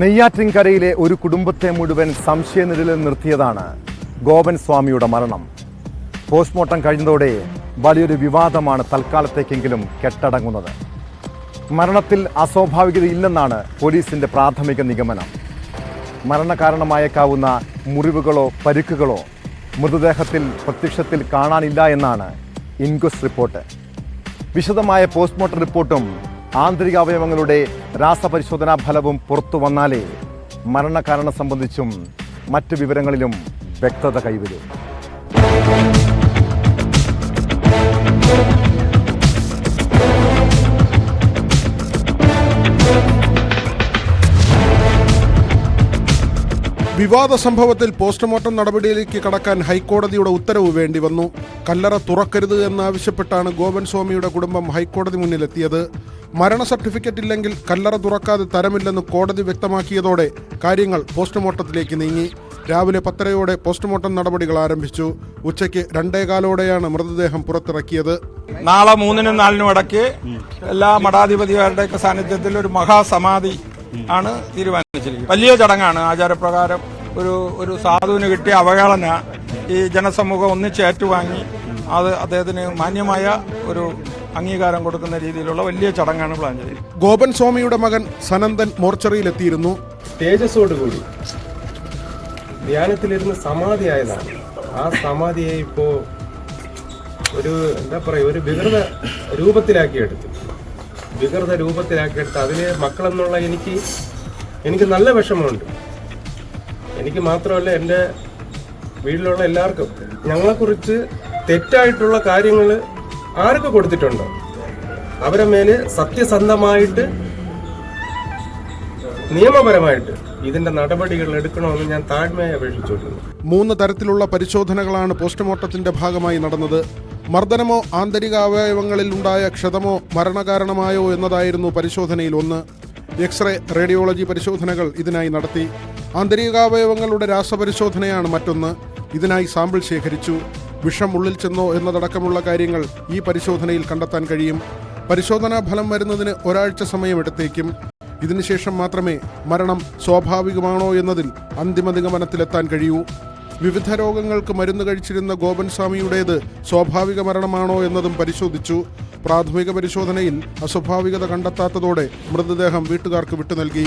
നെയ്യാറ്റിൻകരയിലെ ഒരു കുടുംബത്തെ മുഴുവൻ സംശയനിഴലിൽ നിർത്തിയതാണ് ഗോപൻ സ്വാമിയുടെ മരണം. പോസ്റ്റ്മോർട്ടം കഴിഞ്ഞതോടെ വലിയൊരു വിവാദമാണ് തൽക്കാലത്തേക്കെങ്കിലും കെട്ടടങ്ങുന്നത്. മരണത്തിൽ അസ്വാഭാവികതയില്ലെന്നാണ് പോലീസിന്റെ പ്രാഥമിക നിഗമനം. മരണകാരണമായേക്കാവുന്ന മുറിവുകളോ പരുക്കുകളോ മൃതദേഹത്തിൽ പ്രത്യക്ഷത്തിൽ കാണാനില്ല എന്നാണ് ഇൻക്വസ്റ്റ് റിപ്പോർട്ട്. വിശദമായ പോസ്റ്റ്മോർട്ടം റിപ്പോർട്ടും ആന്തരികാവയവങ്ങളുടെ രാസപരിശോധനാ ഫലവും പുറത്തു വന്നാലേ മരണകാരണം സംബന്ധിച്ചും മറ്റ് വിവരങ്ങളിലും വ്യക്തത കൈവരും. വിവാദ സംഭവത്തിൽ പോസ്റ്റ്മോർട്ടം നടപടിയിലേക്ക് കടക്കാൻ ഹൈക്കോടതിയുടെ ഉത്തരവ് വേണ്ടി വന്നു. കല്ലറ തുറക്കരുത് എന്നാവശ്യപ്പെട്ടാണ് ഗോപൻ സ്വാമിയുടെ കുടുംബം ഹൈക്കോടതി മുന്നിലെത്തിയത്. മരണ സർട്ടിഫിക്കറ്റ് ഇല്ലെങ്കിൽ കല്ലറ തുറക്കാതെ തരമില്ലെന്ന് കോടതി വ്യക്തമാക്കിയതോടെ കാര്യങ്ങൾ പോസ്റ്റ്മോർട്ടത്തിലേക്ക് നീങ്ങി. രാവിലെ പത്തരയോടെ പോസ്റ്റ്മോർട്ടം നടപടികൾ ആരംഭിച്ചു. ഉച്ചയ്ക്ക് രണ്ടേകാലോടെയാണ് മൃതദേഹം പുറത്തിറക്കിയത്. നാളെ മൂന്നിനും നാലിനും ഇടയ്ക്ക് എല്ലാ മഠാധിപതിമാരുടെയൊക്കെ സാന്നിധ്യത്തിൽ ഒരു മഹാസമാധി ആണ് തീരുമാനിച്ചിരിക്കുന്നത്. വലിയ ചടങ്ങാണ്. ആചാരപ്രകാരം ഒരു ഒരു സാധുവിന് കിട്ടിയ അവഹേളന ഈ ജനസമൂഹം ഒന്നിച്ച് ഏറ്റുവാങ്ങി. അത് അദ്ദേഹത്തിന് മാന്യമായ ഒരു അംഗീകാരം കൊടുക്കുന്ന രീതിയിലുള്ള വലിയ ചടങ്ങാണ് പ്ലാൻ ചെയ്തത്. ഗോപൻ സ്വാമിയുടെ മകൻ സനന്ദൻ മോർച്ചറിയിലെത്തിയിരുന്നു. തേജസ്സോടുകൂടി ധ്യാനത്തിലിരുന്ന് സമാധിയായതാണ് ആ സമാധിയെ ഇപ്പോ ഒരു എന്താ പറയുക ഒരു വികൃത രൂപത്തിലാക്കിയെടുത്തു വികൃത രൂപത്തിലാക്കിയെടുത്ത് അതിലെ മക്കളെന്നുള്ള എനിക്ക് എനിക്ക് നല്ല വിഷമമുണ്ട്. എനിക്ക് മാത്രമല്ല എന്റെ വീട്ടിലുള്ള എല്ലാവർക്കും ഞങ്ങളെക്കുറിച്ച് തെറ്റായിട്ടുള്ള കാര്യങ്ങൾ ആർക്ക് കൊടുത്തിട്ടുണ്ടോ? അവരെ മേൽ സത്യസന്ധമായിട്ട് നിയമപരമായിട്ട് ഇതിന്റെ നടപടികൾ എടുക്കണമെന്ന് ഞാൻ താഴ്മയായി അപേക്ഷിച്ചിട്ടുണ്ട് മൂന്ന് തരത്തിലുള്ള പരിശോധനകളാണ് പോസ്റ്റ്മോർട്ടത്തിന്റെ ഭാഗമായി നടന്നത്. മർദ്ദനമോ ആന്തരിക അവയവങ്ങളിൽ ഉണ്ടായ ക്ഷതമോ മരണകാരണമായോ എന്നതായിരുന്നു പരിശോധനയിൽ ഒന്ന് എക്സ്റേ റേഡിയോളജി പരിശോധനകൾ ഇതിനായി നടത്തി. ആന്തരികാവയവങ്ങളുടെ രാസപരിശോധനയാണ് മറ്റൊന്ന്. ഇതിനായി സാമ്പിൾ ശേഖരിച്ചു. വിഷം ഉള്ളിൽ ചെന്നോ എന്നതടക്കമുള്ള കാര്യങ്ങൾ ഈ പരിശോധനയിൽ കണ്ടെത്താൻ കഴിയും. പരിശോധനാ ഫലം വരുന്നതിന് ഒരാഴ്ച സമയമെടുത്തേക്കും. ഇതിനുശേഷം മാത്രമേ മരണം സ്വാഭാവികമാണോ എന്നതിൽ അന്തിമ നിഗമനത്തിലെത്താൻ കഴിയൂ. വിവിധ രോഗങ്ങൾക്ക് മരുന്ന് കഴിച്ചിരുന്ന ഗോപൻ സ്വാമിയുടേത് സ്വാഭാവിക മരണമാണോ എന്നതും പരിശോധിച്ചു. പ്രാഥമിക പരിശോധനയിൽ അസ്വാഭാവികത കണ്ടെത്താത്തതോടെ മൃതദേഹം വീട്ടുകാർക്ക് വിട്ടു നൽകി.